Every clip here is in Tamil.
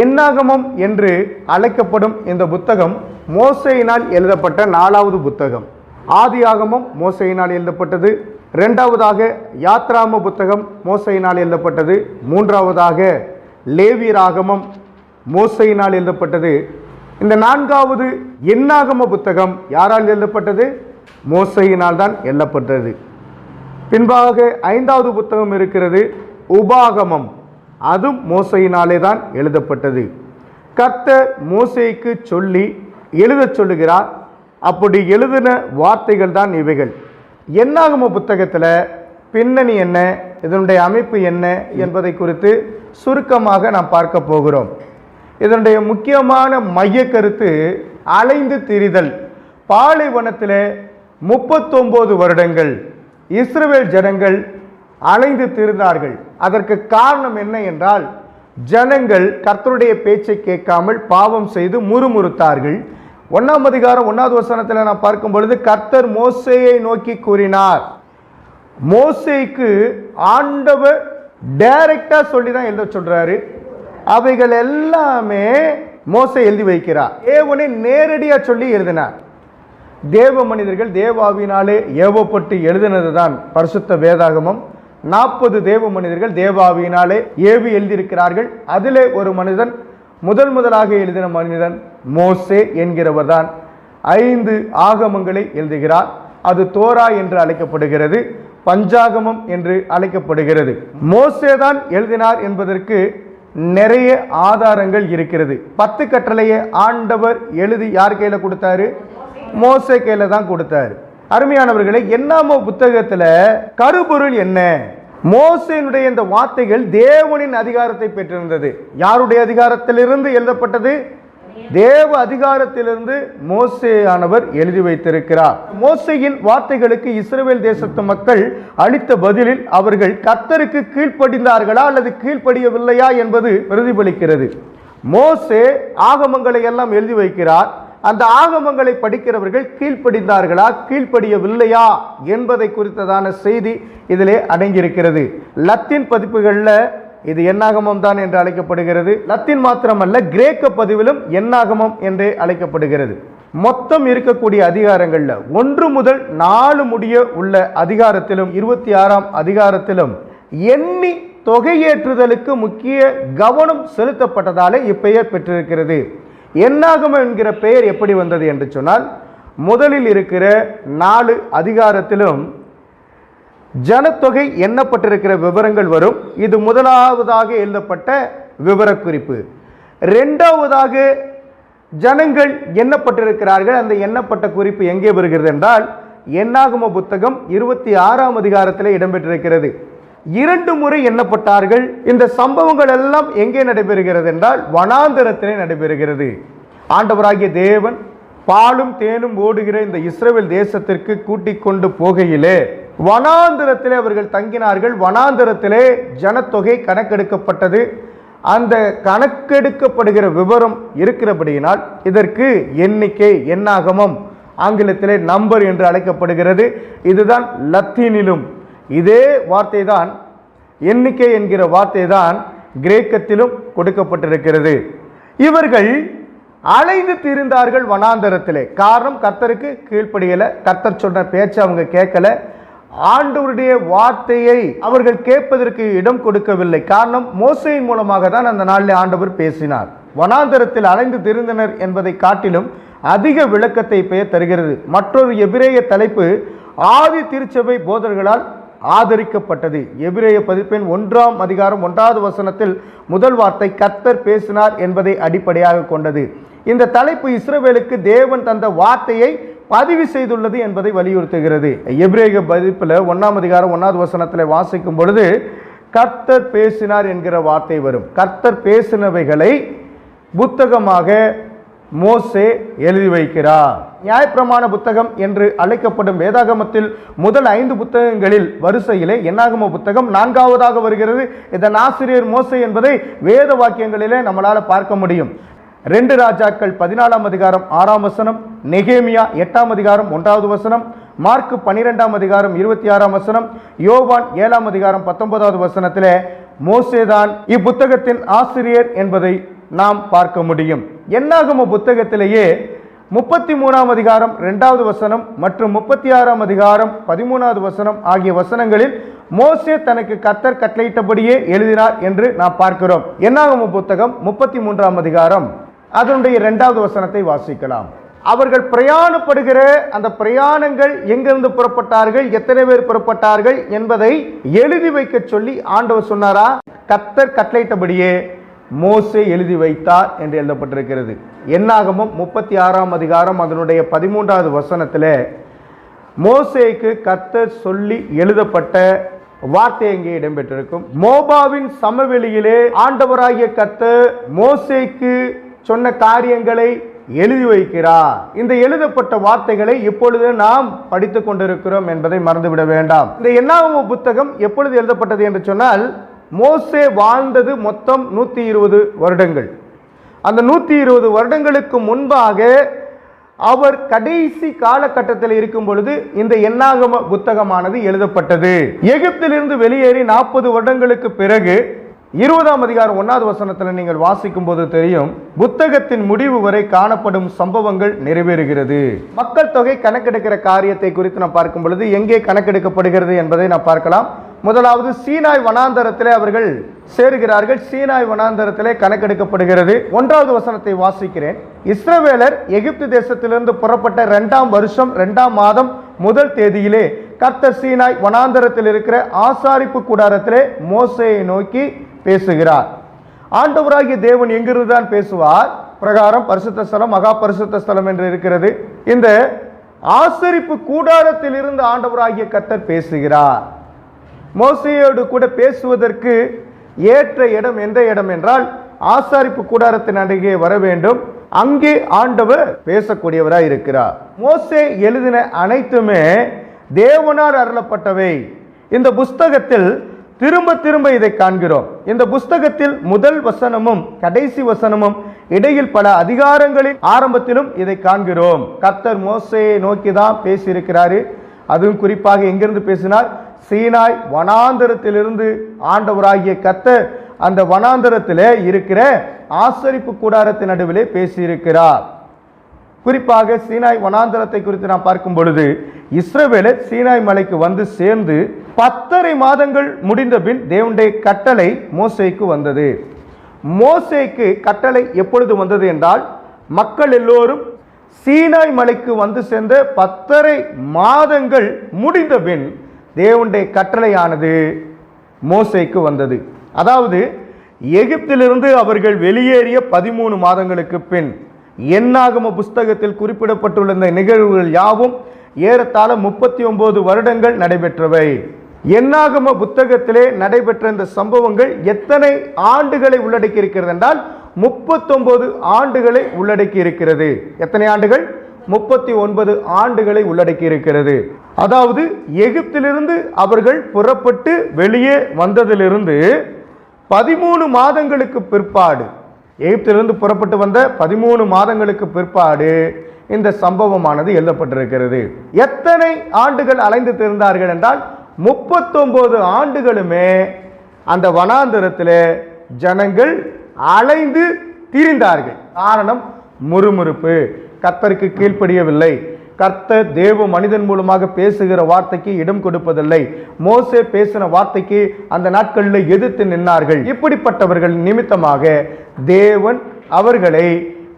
எண்ணாகமம் என்று அழைக்கப்படும் இந்த புத்தகம் மோசையினால் எழுதப்பட்ட நாலாவது புத்தகம். ஆதியாகமம் மோசையினால் எழுதப்பட்டது. ரெண்டாவதாக யாத்ராம புத்தகம் மோசையினால் எழுதப்பட்டது. மூன்றாவதாக லேவியராகமம் மோசையினால் எழுதப்பட்டது. இந்த நான்காவது எண்ணாகம புத்தகம் யாரால் எழுதப்பட்டது? மோசையினால் தான் எழுதப்பட்டது. பின்பாக ஐந்தாவது புத்தகம் இருக்கிறது. உபாகமம். அதுவும் மோசையினாலே தான் எழுதப்பட்டது. கர்த்தர் மோசைக்கு சொல்லி எழுதச் சொல்லுகிறார். அப்படி எழுதின வார்த்தைகள் தான் இவைகள். என்னாகம புத்தகத்தில்? பின்னணி என்ன? இதனுடைய அமைப்பு என்ன? என்பதை குறித்து சுருக்கமாக நாம் பார்க்க போகிறோம். இதனுடைய முக்கியமான மைய கருத்து அலைந்து திரிதல். பாலைவனத்தில் முப்பத்தொம்போது வருடங்கள். இஸ்ரவேல் ஜனங்கள் அலைந்து திரிந்தார்கள். அதற்கு காரணம் என்ன என்றால் ஜனங்கள் கர்த்தருடைய பேச்சை கேட்காமல் பாவம் செய்து முறுமுறுத்தார்கள். ஒன்றாம் அதிகாரம் ஒன்றாவது வசனத்தில் நான் பார்க்கும் பொழுது கர்த்தர் மோசையை நோக்கி கூறினார். மோசைக்கு ஆண்டவர் டைரக்டாக சொல்லி தான் எழுத சொல்கிறாரு அவைகள் எல்லாமே மோசை எழுதி வைக்கிறார். தேவனை நேரடியாக சொல்லி எழுதினார். தேவ மனிதர்கள் தேவாவினாலே ஏவப்பட்டு எழுதினது தான் பரிசுத்த வேதாகமம். நாற்பது தேவ மனிதர்கள் தேவாவியினாலே ஏவி எழுதியிருக்கிறார்கள். அதிலே ஒரு மனிதன் முதல் முதலாக எழுதின மனிதன் மோசே என்கிறவர் தான் ஐந்து ஆகமங்களை எழுதுகிறார். அது தோரா என்று அழைக்கப்படுகிறது பஞ்சாகமம் என்று அழைக்கப்படுகிறது. மோசே தான் எழுதினார் என்பதற்கு நிறைய ஆதாரங்கள் இருக்கிறது. பத்து கட்டளையை ஆண்டவர் எழுதி யார் கையில் கொடுத்தாரு? மோசே கையில் தான் கொடுத்தாரு. அருமையானவர்களை என்னாமோ புத்தகத்தில் கருபொருள் என்ன? மோசையினுடைய இந்த வார்த்தைகள் தேவனின் அதிகாரத்தை பெற்றிருந்தது. யாருடைய அதிகாரத்திலிருந்து எழுதப்பட்டது? தேவ அதிகாரத்திலிருந்து மோசேயானவர் எழுதி வைத்திருக்கிறார். மோசையின் வார்த்தைகளுக்கு இஸ்ரேல் தேசத்து மக்கள் அளித்த பதிலில் அவர்கள் கத்தருக்கு கீழ்ப்படிந்தார்களா அல்லது கீழ்ப்படியவில்லையா என்பது பிரதிபலிக்கிறது. மோசே ஆகமங்களை எல்லாம் எழுதி வைக்கிறார். அந்த ஆகமங்களை படிக்கிறவர்கள் கீழ்ப்படிந்தார்களா? கீழ்ப்படியவில்லையா? என்பதை குறித்ததான செய்தி இதிலே அடங்கியிருக்கிறது. லத்தீன் பதிப்புகளில் இது எண்ணாகமம் தான் என்று அழைக்கப்படுகிறது. லத்தீன் மாத்திரமல்ல கிரேக்க பதிவிலும் எண்ணாகமம் என்றே அழைக்கப்படுகிறது. மொத்தம் இருக்கக்கூடிய அதிகாரங்களில் ஒன்று முதல் நாலு முடிய உள்ள அதிகாரத்திலும் இருபத்தி ஆறாம் அதிகாரத்திலும் எண்ணி தொகையேற்றுதலுக்கு முக்கிய கவனம் செலுத்தப்பட்டதாலே இப்பெயர் பெற்றிருக்கிறது. எண்ணாகமம் என்கிற பெயர் எப்படி வந்தது என்று சொன்னால் முதலில் இருக்கிற நாலு அதிகாரத்திலும் ஜனத்தொகை எண்ணப்பட்டிருக்கிற விவரங்கள் வரும். இது முதலாவதாக எழுதப்பட்ட விவரக்குறிப்பு. ரெண்டாவதாக ஜனங்கள் எண்ணப்பட்டிருக்கிறார்கள். அந்த எண்ணப்பட்ட குறிப்பு எங்கே வருகிறது என்றால் எண்ணாகம புத்தகம் இருபத்தி ஆறாம் அதிகாரத்தில் இடம்பெற்றிருக்கிறது. இரண்டு முறை எண்ணப்பட்டார்கள். இந்த சம்பவங்கள் எல்லாம் எங்கே நடைபெறுகிறது என்றால் வனாந்தரத்திலே நடைபெறுகிறது. ஆண்டவராகிய தேவன் பாலும் தேனும் ஓடுகிற இந்த இஸ்ரேல் தேசத்திற்கு கூட்டிக் கொண்டு போகையிலே வனாந்திரத்திலே அவர்கள் தங்கினார்கள். வனாந்திரத்திலே ஜனத்தொகை கணக்கெடுக்கப்பட்டது. அந்த கணக்கெடுக்கப்படுகிற விவரம் இருக்கிறபடியினால் இதற்கு எண்ணிக்கை எண்ணாகமம் ஆங்கிலத்திலே நம்பர் என்று அழைக்கப்படுகிறது. இதுதான் லத்தீனிலும் இதே வார்த்தை தான் எண்ணிக்கை என்கிற வார்த்தை தான் கிரேக்கத்திலும் கொடுக்கப்பட்டிருக்கிறது. இவர்கள் அலைந்து திரிந்தார்கள் வனாந்தரத்திலே. காரணம் கர்த்தருக்கு கீழ்ப்படியலை. கர்த்தர் சொன்ன பேச்சை அவங்க கேட்கல. ஆண்டவருடைய வார்த்தையை அவர்கள் கேட்பதற்கு இடம் கொடுக்கவில்லை. காரணம் மோசையின் மூலமாக தான் அந்த நாளில் ஆண்டவர் பேசினார். வனாந்தரத்தில் அலைந்து திரிந்தனர் என்பதை காட்டிலும் அதிக விளக்கத்தை பெயர் தருகிறது. மற்றொரு எபிரேய தலைப்பு ஆதி திருச்சபை போதர்களால் ஆதரிக்கப்பட்டது. எபிரேய பதிப்பின் ஒன்றாம் அதிகாரம் ஒன்றாவது வசனத்தில் முதல் வார்த்தை கத்தர் பேசினார் என்பதை அடிப்படையாக கொண்டது. இந்த தலைப்பு இஸ்ரவேலுக்கு தேவன் தந்த வார்த்தையை பதிவு செய்துள்ளது என்பதை வலியுறுத்துகிறது. எபிரேய பதிப்பில் ஒன்றாம் அதிகாரம் ஒன்றாவது வசனத்தில் வாசிக்கும் பொழுது கர்த்தர் பேசினார் என்கிற வார்த்தை வரும். கர்த்தர் பேசினவைகளை புத்தகமாக மோசே எழுதி வைக்கிறார். நியாயப்பிரமாண புத்தகம் என்று அழைக்கப்படும் வேதாகமத்தில் முதல் ஐந்து புத்தகங்களில் வரிசையிலே எண்ணாகம புத்தகம் நான்காவதாக வருகிறது. இதன் ஆசிரியர் மோசே என்பதை வேத வாக்கியங்களிலே நம்மளால் பார்க்க முடியும். ரெண்டு ராஜாக்கள் பதினாலாம் அதிகாரம் ஆறாம் வசனம் நெகேமியா எட்டாம் அதிகாரம் ஒன்றாவது வசனம் மார்க்கு பன்னிரெண்டாம் அதிகாரம் இருபத்தி ஆறாம் வசனம் யோவான் ஏழாம் அதிகாரம் பத்தொன்பதாவது வசனத்திலே மோசேதான் இப்புத்தகத்தின் ஆசிரியர் என்பதை நாம் பார்க்க முடியும். என்னாகும புத்தகத்திலேயே? முப்பத்தி மூணாம் அதிகாரம் ரெண்டாவது வசனம் மற்றும் முப்பத்தி ஆறாம் அதிகாரம் பதிமூணாவது வசனம் ஆகிய வசனங்களில் மோசே தனக்கு கத்தர் கட்டளையிட்டபடியே எழுதினார் என்று நாம் பார்க்கிறோம். என்னாகம புத்தகம் முப்பத்தி மூன்றாம் அதிகாரம்? அதனுடைய இரண்டாவது வசனத்தை வாசிக்கலாம். அவர்கள் பிரயாணப்படுகிற அந்த பிரயாணங்கள் எங்கிருந்து புறப்பட்டார்கள் எத்தனை பேர் புறப்பட்டார்கள் என்பதை எழுதி வைக்க சொல்லி ஆண்டவர் சொன்னாரா? கத்தர் கட்டளையிட்டபடியே மோசே எழுதி வைத்தார் என்று எழுதப்பட்டிருக்கிறது. என்னாகமும் முப்பத்தி ஆறாம் அதிகாரம் அதனுடைய பதிமூன்றாவது வசனத்தில் மோசேக்கு கத்த சொல்லி எழுதப்பட்ட வார்த்தை எங்கே இடம்பெற்றிருக்கும். மோபாவின் சமவெளியிலே ஆண்டவராகிய கத்த மோசேக்கு சொன்ன காரியங்களை எழுதி வைக்கிறார். இந்த எழுதப்பட்ட வார்த்தைகளை இப்பொழுது நாம் படித்துக் கொண்டிருக்கிறோம் என்பதை மறந்துவிட வேண்டாம். இந்த என்னாகும் புத்தகம் எப்பொழுது எழுதப்பட்டது என்று சொன்னால் மோசே வாழ்ந்தது மொத்தம் நூற்றி இருபது வருடங்கள். அந்த நூற்றி இருபது வருடங்களுக்கு முன்பாக அவர் கடைசி காலகட்டத்தில் இருக்கும் பொழுது இந்த எண்ணாகம புத்தகமானது எழுதப்பட்டது. எகிப்திலிருந்து வெளியேறி நாற்பது வருடங்களுக்கு பிறகு இருபதாம் அதிகாரம் ஒன்னாவது வசனத்தில் நீங்கள் வாசிக்கும் போது தெரியும் புத்தகத்தின் முடிவு வரை காணப்படும் சம்பவங்கள் நிறைவேறுகிறது. மக்கள் தொகை கணக்கெடுக்கிற காரியத்தை குறித்து நாம் பார்க்கும் பொழுது எங்கே கணக்கெடுக்கப்படுகிறது என்பதை நாம் பார்க்கலாம். முதலாவது சீனாய் வனாந்தரத்திலே அவர்கள் சேருகிறார்கள். சீனாய் வனாந்தரத்திலே கணக்கெடுக்கப்படுகிறது. ஒன்றாவது வசனத்தை வாசிக்கிறேன். இஸ்ரவேலர் எகிப்து தேசத்திலிருந்து புறப்பட்ட இரண்டாம் வருஷம் இரண்டாம் மாதம் முதல் தேதியிலே கர்த்தர் சீனாய் வனாந்தரத்தில் இருக்கிற ஆசாரிப்பு கூடாரத்திலே மோசையை நோக்கி பேசுகிறார். ஆண்டவராகிய தேவன் எங்கிருந்து தான் பேசுவார்? பிரகாரம் பரிசுத்த ஸ்தலம் மகா பரிசுத்த ஸ்தலம் என்று இருக்கிறது. இந்த ஆசரிப்பு கூடாரத்தில் இருந்து ஆண்டவராகிய கத்தர் பேசுகிறார். மோசையோடு கூட பேசுவதற்கு ஏற்ற இடம் எந்த இடம் என்றால் ஆசாரிப்பு கூடாரத்தின் அருகே வர வேண்டும். அங்கே ஆண்டவர் பேசக்கூடியவராக இருக்கிறார் மோசே எழுதின அனைத்துமே தேவனார் அருளப்பட்டவை. இந்த புஸ்தகத்தில் திரும்ப திரும்ப இதை காண்கிறோம். இந்த புஸ்தகத்தில் முதல் வசனமும் கடைசி வசனமும் இடையில் பல அதிகாரங்களின் ஆரம்பத்திலும் இதை காண்கிறோம். கர்த்தர் மோசையை நோக்கி தான் பேசியிருக்கிறாரு. அதுவும் குறிப்பாக எங்கிருந்து பேசினார்? சீனாய் வனாந்தரத்திலிருந்து ஆண்டவராகிய கத்த அந்த வனாந்தரத்திலே இருக்கிற ஆசரிப்பு கூடாரத்தின் நடுவிலே பேசியிருக்கிறார். குறிப்பாக சீனாய் வனாந்தரத்தை குறித்து நாம் பார்க்கும் பொழுது இஸ்ரவேலர் சீனாய் மலைக்கு வந்து சேர்ந்து பத்தரை மாதங்கள் முடிந்த பின் தேவனுடைய கட்டளை மோசைக்கு வந்தது. மோசைக்கு கட்டளை எப்பொழுது வந்தது என்றால் மக்கள் எல்லோரும் சீனாய் மலைக்கு வந்து சேர்ந்த பத்தரை மாதங்கள் முடிந்த பின் தேவனுடைய கட்டளையானது மோசைக்கு வந்தது. அதாவது எகிப்திலிருந்து அவர்கள் வெளியேறிய பதிமூணு மாதங்களுக்கு பின் எண்ணாகம புஸ்தகத்தில் குறிப்பிடப்பட்டுள்ள இந்த நிகழ்வுகள் யாவும் ஏறத்தாழ முப்பத்தி ஒன்பது வருடங்கள் நடைபெற்றவை. எண்ணாகம புத்தகத்திலே நடைபெற்ற இந்த சம்பவங்கள் எத்தனை ஆண்டுகளை உள்ளடக்கி இருக்கிறது என்றால் முப்பத்தொன்பது ஆண்டுகளை உள்ளடக்கி இருக்கிறது எத்தனை ஆண்டுகள்? முப்பத்தி ஒன்பது ஆண்டுகளை உள்ளடக்கி இருக்கிறது அதாவது எகிப்திலிருந்து அவர்கள் புறப்பட்டு வெளியே வந்ததிலிருந்து பதிமூணு மாதங்களுக்கு பிற்பாடு எகிப்திலிருந்து புறப்பட்டு வந்த பதிமூணு மாதங்களுக்கு பிற்பாடு இந்த சம்பவமானது எழுதப்பட்டிருக்கிறது. எத்தனை ஆண்டுகள் அலைந்து திருந்தார்கள் என்றால் முப்பத்தொன்பது ஆண்டுகளுமே அந்த வனாந்தரத்தில் ஜனங்கள் அலைந்து திரிந்தார்கள். காரணம் முறுமுறுப்பு. கர்த்தருக்கு கீழ்ப்படியவில்லை. கர்த்தர் தேவ மனிதன் மூலமாக பேசுகிற வார்த்தைக்கு இடம் கொடுப்பதில்லை. மோசே பேசின வார்த்தைக்கு அந்த நாட்களில் எதிர்த்து நின்றார்கள் இப்படிப்பட்டவர்கள் நிமித்தமாக தேவன் அவர்களை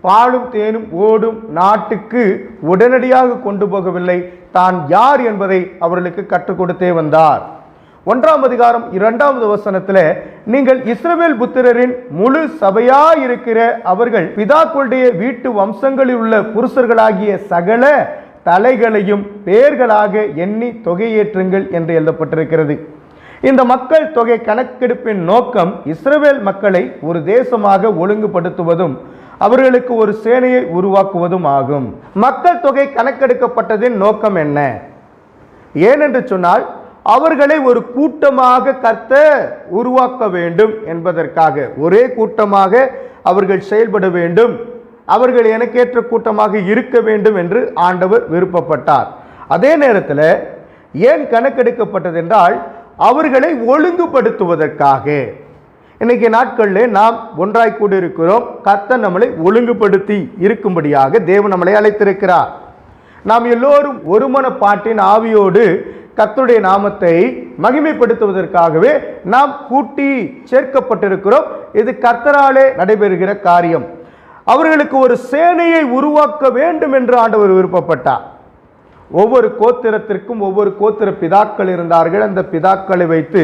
பாலும் தேனும் ஓடும் நாட்டுக்கு உடனடியாக கொண்டு போகவில்லை. தான் யார் என்பதை அவர்களுக்கு கற்றுக் கொடுத்தே வந்தார். ஒன்றாம் அதிகாரம் இரண்டாவது வசனத்தில் நீங்கள் இஸ்ரவேல் புத்திரரின் முழு சபையா இருக்கிற அவர்கள் பிதாக்களுடைய வீட்டு வம்சங்களில் உள்ள புருஷர்களாகிய சகல தலைகளையும் பெயர்களாக எண்ணி தொகையேற்றுங்கள் என்று எழுதப்பட்டிருக்கிறது. இந்த மக்கள் தொகை கணக்கெடுப்பின் நோக்கம் இஸ்ரவேல் மக்களை ஒரு தேசமாக ஒழுங்குபடுத்துவதும் அவர்களுக்கு ஒரு சேனையை உருவாக்குவதும் ஆகும். மக்கள் தொகை கணக்கெடுக்கப்பட்டதின் நோக்கம் என்ன? ஏனென்று சொன்னால் அவர்களை ஒரு கூட்டமாக கர்த்த உருவாக்க வேண்டும் என்பதற்காக ஒரே கூட்டமாக அவர்கள் செயல்பட வேண்டும். அவர்கள் எனக்கேற்ற கூட்டமாக இருக்க வேண்டும் என்று ஆண்டவர் விருப்பப்பட்டார். அதே நேரத்தில் ஏன் கணக்கெடுக்கப்பட்டது என்றால் அவர்களை ஒழுங்குபடுத்துவதற்காக. இன்றைக்கு நாட்களில் நாம் ஒன்றாய் கூடியிருக்கிறோம். கர்த்தர் நம்மளை ஒழுங்குபடுத்தி இருக்கும்படியாக தேவன் நம்மளை அழைத்திருக்கிறார். நாம் எல்லோரும் ஒருமன பாட்டின் ஆவியோடு கத்துடைய நாமத்தை மகிமைப்படுத்துவதற்காகவே நாம் கூட்டி சேர்க்கப்பட்டிருக்கிறோம். இது கர்த்தராலே நடைபெறுகிற காரியம். அவர்களுக்கு ஒரு சேனையை உருவாக்க வேண்டும் என்று ஆண்டவர் விருப்பப்பட்டார். ஒவ்வொரு கோத்திரத்திற்கும் ஒவ்வொரு கோத்திர பிதாக்கள் இருந்தார்கள். அந்த பிதாக்களை வைத்து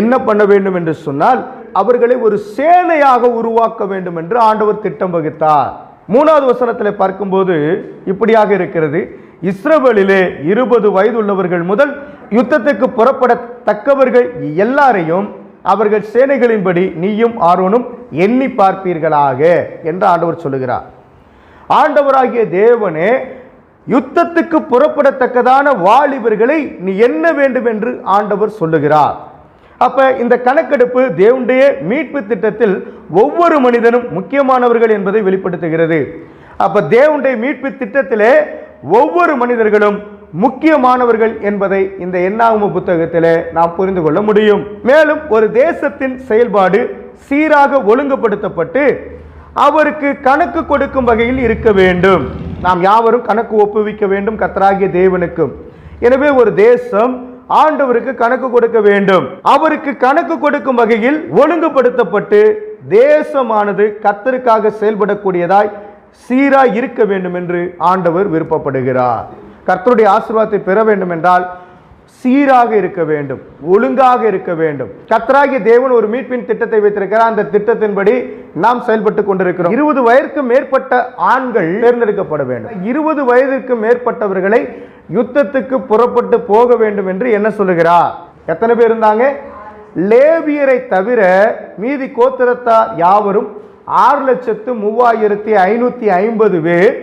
என்ன பண்ண வேண்டும் என்று சொன்னால் அவர்களை ஒரு சேனையாக உருவாக்க வேண்டும் என்று ஆண்டவர் திட்டம் வகுத்தார். மூணாவது வசனத்தில் பார்க்கும்போது இப்படியாக இருக்கிறது. இஸ்ரவேலிலே இருபது வயது உள்ளவர்கள் முதல் யுத்தத்துக்கு புறப்படத்தக்கவர்கள் எல்லாரையும் அவர்கள் சேனைகளின்படி நீயும் ஆர்வனும் எண்ணி பார்ப்பீர்களாக என்று ஆண்டவர் சொல்லுகிறார். ஆண்டவராகிய தேவனே யுத்தத்துக்கு புறப்படத்தக்கதான வாலிபர்களை நீ என்ன வேண்டும் என்று ஆண்டவர் சொல்லுகிறார். அப்போ இந்த கணக்கெடுப்பு தேவனுடைய மீட்பு திட்டத்தில் ஒவ்வொரு மனிதனும் முக்கியமானவர்கள் என்பதை வெளிப்படுத்துகிறது. அப்போ தேவனுடைய மீட்பு திட்டத்திலே ஒவ்வொரு மனிதர்களும் முக்கியமானவர்கள் என்பதை இந்த எண்ணாகும புத்தகத்திலே நாம் புரிந்து கொள்ள முடியும். மேலும் ஒரு தேசத்தின் செயல்பாடு சீராக ஒழுங்குபடுத்தப்பட்டு அவருக்கு கணக்கு கொடுக்கும் வகையில் இருக்க வேண்டும். நாம் யாவரும் கணக்கு ஒப்புவிக்க வேண்டும் கத்தராகிய தேவனுக்கும் எனவே ஒரு தேசம் ஆண்டவருக்கு கணக்கு கொடுக்க வேண்டும். அவருக்கு கணக்கு கொடுக்கும் வகையில் ஒழுங்குபடுத்தப்பட்டு தேசமானது கத்தருக்காக செயல்படக்கூடியதாய் சீராய் இருக்க வேண்டும் என்று ஆண்டவர் விருப்பப்படுகிறார். கர்த்தருடைய ஆசீர்வாதத்தை பெற வேண்டும் என்றால் சீராக இருக்க வேண்டும் ஒழுங்காக இருக்க வேண்டும். கத்தராகிய தேவன் ஒரு மீட்பின் திட்டத்தை வைத்திருக்கிறார். அந்த திட்டத்தின்படி நாம் செயல்பட்டு கொண்டிருக்கிறோம். இருபது வயதுக்கு மேற்பட்ட ஆண்கள் தேர்ந்தெடுக்கப்பட வேண்டும். இருபது வயதுக்கு மேற்பட்டவர்களை யுத்தத்துக்கு புறப்பட்டு போக வேண்டும் என்று என்ன சொல்லுகிறார்? எத்தனை பேர் இருந்தாங்க? லேவியரை தவிர மீதி கோத்திரத்தார் யாவரும் ஆறு லட்சத்து மூவாயிரத்தி ஐநூத்தி ஐம்பது பேர்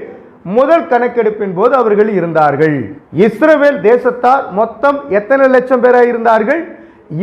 முதல் கணக்கெடுப்பின் போது அவர்கள் இருந்தார்கள். இஸ்ரவேல் தேசத்தார் மொத்தம் எத்தனை லட்சம் பேராக இருந்தார்கள்?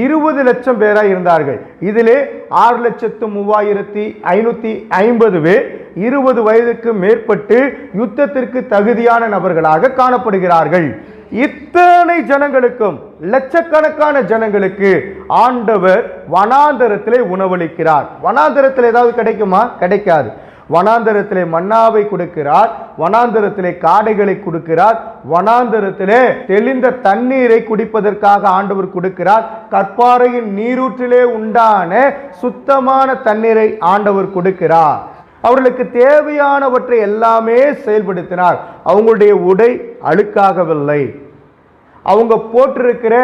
இருபது லட்சம் பேராக இருந்தார்கள். இதிலே ஆறு லட்சத்து மூவாயிரத்தி ஐநூத்தி ஐம்பது பேர் இருபது வயதுக்கு மேற்பட்டு யுத்தத்திற்கு தகுதியான நபர்களாக காணப்படுகிறார்கள். இத்தனை ஜனங்களுக்கும் லட்சக்கணக்கான ஜனங்களுக்கு ஆண்டவர் வனாந்தரத்திலே உணவளிக்கிறார். வனாந்தரத்தில் ஏதாவது கிடைக்குமா? கிடைக்காது. வனாந்தரத்திலே மன்னாவை கொடுக்கிறார் வனாந்தரத்திலே காடைகளை கொடுக்கிறார் வனாந்தரத்திலே தெளிந்த தண்ணீரை குடிப்பதற்காக ஆண்டவர் கொடுக்கிறார். கற்பாறையின் நீரூற்றிலே உண்டான சுத்தமான தண்ணீரை ஆண்டவர் கொடுக்கிறார். அவர்களுக்கு தேவையானவற்றை எல்லாமே செயல்படுத்தினார். அவங்களுடைய உடை அழுக்காகவில்லை. அவங்க போட்டிருக்கிற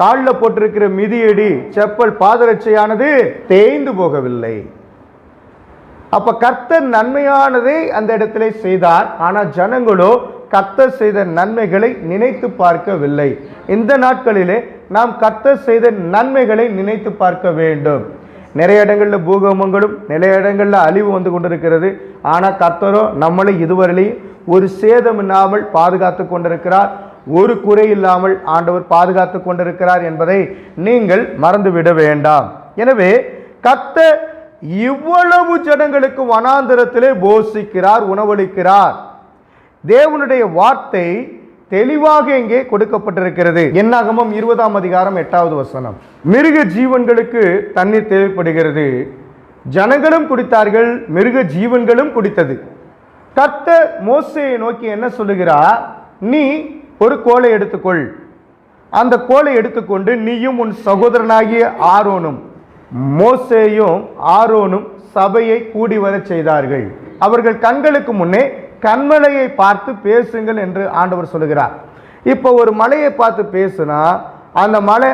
காலில் போட்டிருக்கிற மிதியடி செப்பல் பாதரட்சையானது தேய்ந்து போகவில்லை. அப்ப கர்த்தர் நன்மையானதை அந்த இடத்துல செய்தார். ஆனால் ஜனங்களோ கர்த்தர் செய்த நன்மைகளை நினைத்து பார்க்கவில்லை. இந்த நாட்களிலே நாம் கர்த்தர் செய்த நன்மைகளை நினைத்து பார்க்க வேண்டும். நிறைய இடங்களில் பூகம்பங்களும் நிறைய இடங்களில் அழிவு வந்து கொண்டிருக்கிறது. ஆனால் கர்த்தரோ நம்மளை இதுவரையிலையும் ஒரு சேதம் இல்லாமல் பாதுகாத்து கொண்டிருக்கிறார். ஒரு குறை இல்லாமல் ஆண்டவர் பாதுகாத்து கொண்டிருக்கிறார் என்பதை நீங்கள் மறந்துவிட வேண்டாம். எனவே கத்த இவ்வளவு ஜனங்களுக்கு வனாந்திரத்திலே போஷிக்கிறார் உணவளிக்கிறார். தேவனுடைய வார்த்தை தெளிவாக இங்கே கொடுக்கப்பட்டிருக்கிறது. என்னாகமம் இருபதாம் அதிகாரம் எட்டாவது வசனம். மிருக ஜீவன்களுக்கு தண்ணீர் தேவைப்படுகிறது. ஜனங்களும் குடித்தார்கள் மிருக ஜீவன்களும் குடித்தது. கத்த மோசையை நோக்கி என்ன சொல்லுகிறார்? நீ ஒரு கோலை எடுத்துக்கொள். அந்த கோலை எடுத்துக்கொண்டு நீயும் உன் சகோதரனாகிய ஆரோனும் மோசேயும் ஆரோனும் சபையை கூடி வரச் செய்தார்கள். அவர்கள் கண்களுக்கு முன்னே கண்மலையை பார்த்து பேசுங்கள் என்று ஆண்டவர் சொல்லுகிறார். இப்போ ஒரு மலையை பார்த்து பேசுனா அந்த மலை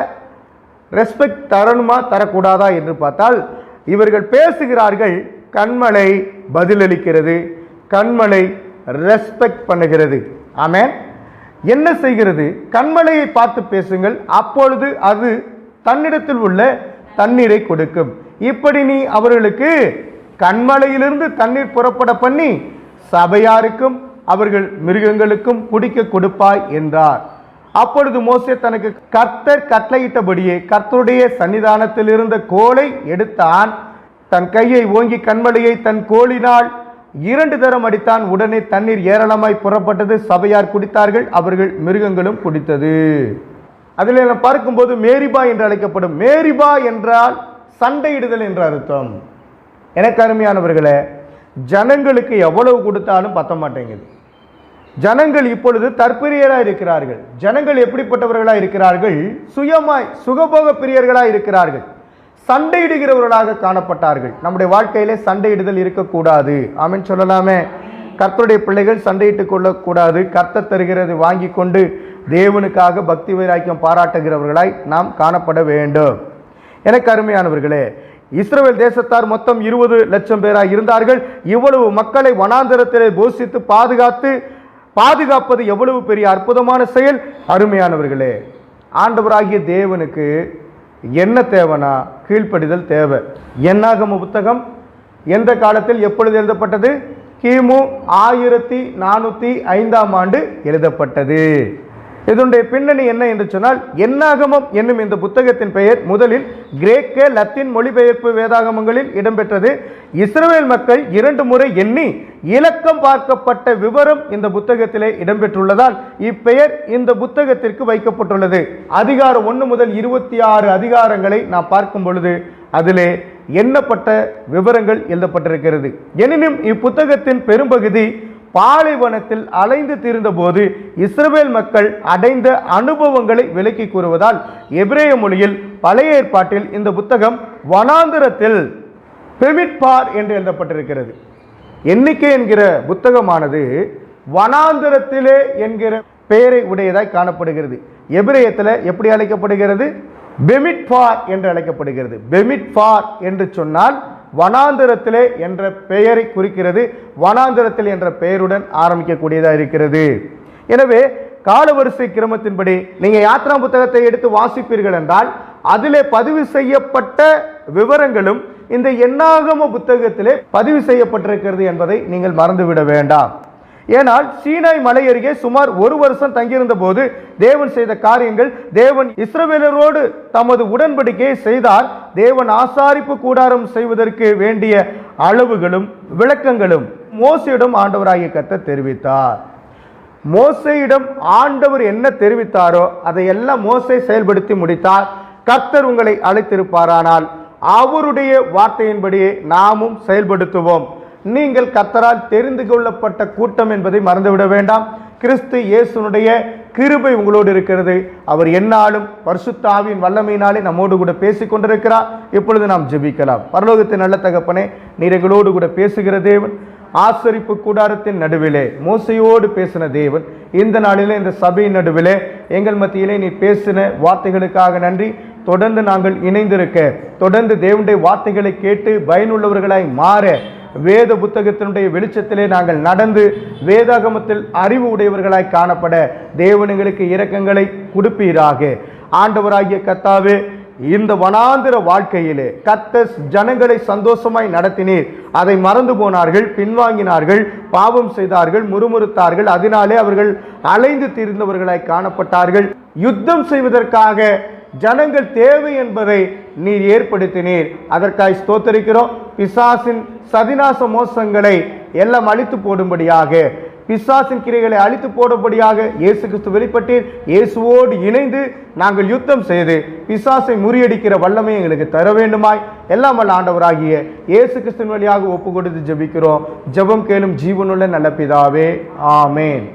ரெஸ்பெக்ட் தரணுமா தரக்கூடாதா என்று பார்த்தால் இவர்கள் பேசுகிறார்கள் கண்மலை பதிலளிக்கிறது கண்மலை ரெஸ்பெக்ட் பண்ணுகிறது. ஆமேன். என்ன செய்கிறது? கண்மலையை பார்த்து பேசுங்கள் அப்பொழுது அது தன்னிடத்தில் உள்ள தண்ணீரை கொடுக்கும். இப்படி நீ அவர்களுக்கு கண்மலையிலிருந்து தண்ணீர் புறப்பட பண்ணி சபையாருக்கும் அவர்கள் மிருகங்களுக்கும் குடிக்க கொடுப்பாய் என்றார். அப்பொழுது மோசே தனக்கு கர்த்தர் கட்டளையிட்டபடியே கர்த்தருடைய சன்னிதானத்தில் இருந்த கோலை எடுத்தான். தன் கையை ஓங்கி கண்மலையை தன் கோலினால் இரண்டு தரம் அடித்தான். உடனே தண்ணீர் ஏராளமாய் புறப்பட்டது. சபையார் குடித்தார்கள். அவர்கள் மிருகங்களும் குடித்தது. அதில் நான் பார்க்கும்போது மேரிபா என்று அழைக்கப்படும். மேரிபா என்றால் சண்டையிடுதல் என்ற அர்த்தம். எனக்கு அருமையானவர்களே ஜனங்களுக்கு எவ்வளவு கொடுத்தாலும் பத்த மாட்டேங்குது. ஜனங்கள் இப்பொழுது தற்பிரியராக இருக்கிறார்கள். ஜனங்கள் எப்படிப்பட்டவர்களாக இருக்கிறார்கள்? சுயமாய் சுகபோக பிரியர்களாக இருக்கிறார்கள். சண்டையிடுகிறவர்களாக காணப்பட்டார்கள். நம்முடைய வாழ்க்கையிலே சண்டையிடுதல் இருக்கக்கூடாது. ஆமென் சொல்லலாமே. கர்த்தருடைய பிள்ளைகள் சண்டையிட்டுக் கொள்ளக்கூடாது. கர்த்தர் தருகிறது வாங்கி கொண்டு தேவனுக்காக பக்தி வைராக்கியம் பாராட்டுகிறவர்களாய் நாம் காணப்பட வேண்டும். எனக்கு அருமையானவர்களே இஸ்ரேல் தேசத்தார் மொத்தம் இருபது லட்சம் பேராக இருந்தார்கள். இவ்வளவு மக்களை வனாந்தரத்திலே போஷித்து பாதுகாத்து பாதுகாப்பது எவ்வளவு பெரிய அற்புதமான செயல்? அருமையானவர்களே ஆண்டவராகிய தேவனுக்கு என்ன தேவைனா கீழ்ப்படிதல் தேவை. என்னாகம புத்தகம்? எந்த காலத்தில் எப்பொழுது எழுதப்பட்டது? கிமு ஆயிரத்தி நானூற்றி ஐந்தாம் ஆண்டு எழுதப்பட்டது. இதனுடைய பின்னணி என்ன என்று சொன்னால் என்னாகமம் என்னும் இந்த புத்தகத்தின் பெயர் முதலில் கிரேக்க லத்தீன் மொழிபெயர்ப்பு வேதாகமங்களில் இடம்பெற்றது. இஸ்ரேல் மக்கள் இரண்டு முறை எண்ணி இலக்கம் பார்க்கப்பட்ட விவரம் இந்த புத்தகத்திலே இடம்பெற்றுள்ளதால் இப்பெயர் இந்த புத்தகத்திற்கு வைக்கப்பட்டுள்ளது. அதிகாரம் ஒன்று முதல் இருபத்தி ஆறு அதிகாரங்களை நாம் பார்க்கும் பொழுது அதிலே எண்ணப்பட்ட விவரங்கள் எழுதப்பட்டிருக்கிறது. எனினும் இப்புத்தகத்தின் பெரும்பகுதி பாலைவனத்தில் அலைந்து தீர்ந்தபோது இஸ்ரேல் மக்கள் அடைந்த அனுபவங்களை விலக்கி கூறுவதால் எபிரேய மொழியில் பழைய ஏற்பாட்டில் இந்த புத்தகம் வனாந்திரத்தில் பெமிட்பார் என்று எழுதப்பட்டிருக்கிறது. எண்ணிக்கை என்கிற புத்தகமானது வனாந்திரத்திலே என்கிற பெயரை உடையதாய் காணப்படுகிறது. எபிரேயத்தில் எப்படி அழைக்கப்படுகிறது? பெமிட்பார் என்று அழைக்கப்படுகிறது. பெமிட்பார் என்று சொன்னால் வனாந்திரத்திலே என்ற பெயரை குறிக்கிறது. வனாந்திரத்தில் என்ற பெயருடன் ஆரம்பிக்கக்கூடியதாக இருக்கிறது. எனவே காலவரிசை கிரமத்தின்படி நீங்கள் யாத்ரா புத்தகத்தை எடுத்து வாசிப்பீர்கள் என்றால் அதிலே பதிவு செய்யப்பட்ட விவரங்களும் இந்த எண்ணாகம புத்தகத்திலே பதிவு செய்யப்பட்டிருக்கிறது என்பதை நீங்கள் மறந்துவிட வேண்டாம். ஏனால் சீனாய் மலை அருகே சுமார் ஒரு வருஷம் தங்கியிருந்த போது தேவன் செய்த காரியங்கள் தேவன் இஸ்ரவேலரோடு தமது உடன்படிக்கையை செய்தார். தேவன் ஆசாரிப்பு கூடாரம் செய்வதற்கு வேண்டிய அளவுகளும் விளக்கங்களும் மோசையிடம் ஆண்டவராகிய கர்த்தர் தெரிவித்தார். மோசையிடம் ஆண்டவர் என்ன தெரிவித்தாரோ அதையெல்லாம் மோசை செயல்படுத்தி முடித்தார். கர்த்தர் உங்களை அழைத்திருப்பாரானால் அவருடைய வார்த்தையின்படியே நாமும் செயல்படுத்துவோம். நீங்கள் கத்தரால் தெரிந்து கொள்ளப்பட்ட கூட்டம் என்பதை மறந்துவிட வேண்டாம். கிறிஸ்து இயேசுனுடைய கிருபை உங்களோடு இருக்கிறது. அவர் என்னாலும் பரிசுத்தாவின் வல்லமையினாலே நம்மோடு கூட பேசி கொண்டிருக்கிறார் இப்பொழுது நாம் ஜெபிக்கலாம். பரலோகத்தின் நல்ல தகப்பனே நீர் எங்களோடு கூட பேசுகிற தேவன் ஆசரிப்பு கூடாரத்தின் நடுவிலே மோசையோடு பேசின தேவன் இந்த நாளிலே இந்த சபையின் நடுவிலே எங்கள் மத்தியிலே நீ பேசின வார்த்தைகளுக்காக நன்றி. தொடர்ந்து நாங்கள் இணைந்திருக்க தொடர்ந்து தேவனுடைய வார்த்தைகளை கேட்டு பயனுள்ளவர்களாய் மாற வேத புத்தகத்தினுடைய வெளிச்சத்திலே நாங்கள் நடந்து வேதாகமத்தில் அறிவு உடையவர்களாய் காணப்பட தேவனுங்களுக்கு இரக்கங்களை கொடுப்பீராக. ஆண்டவராகிய கத்தாவே இந்த வனாந்திர வாழ்க்கையிலே கத்தஸ் ஜனங்களை சந்தோஷமாய் நடத்தினீர். அதை மறந்து போனார்கள் பின்வாங்கினார்கள் பாவம் செய்தார்கள் முறுமுறுத்தார்கள். அதனாலே அவர்கள் அலைந்து தீர்ந்தவர்களாய் காணப்பட்டார்கள். யுத்தம் செய்வதற்காக ஜனங்கள் தேவை என்பதை நீர் ஏற்படுத்தினீர். அதற்காய் ஸ்தோத்தரிக்கிறோம். பிசாசின் சதிநாச மோசங்களை எல்லாம் அழித்து போடும்படியாக. பிசாசின் கிரைகளை அழித்து போடும்படியாக இயேசு கிறிஸ்து வெளிப்பட்டீர். இயேசுவோடு இணைந்து நாங்கள் யுத்தம் செய்து பிசாசை முறியடிக்கிற வல்லமை எங்களுக்கு தர வேண்டுமாய். எல்லாம் வல்ல ஆண்டவராகிய இயேசு கிறிஸ்துவின் வழியாக ஒப்பு கொடுத்து ஜெபிக்கிறோம். ஜெபம் கேளும் ஜீவனுள்ள நல்ல பிதாவே. ஆமேன்.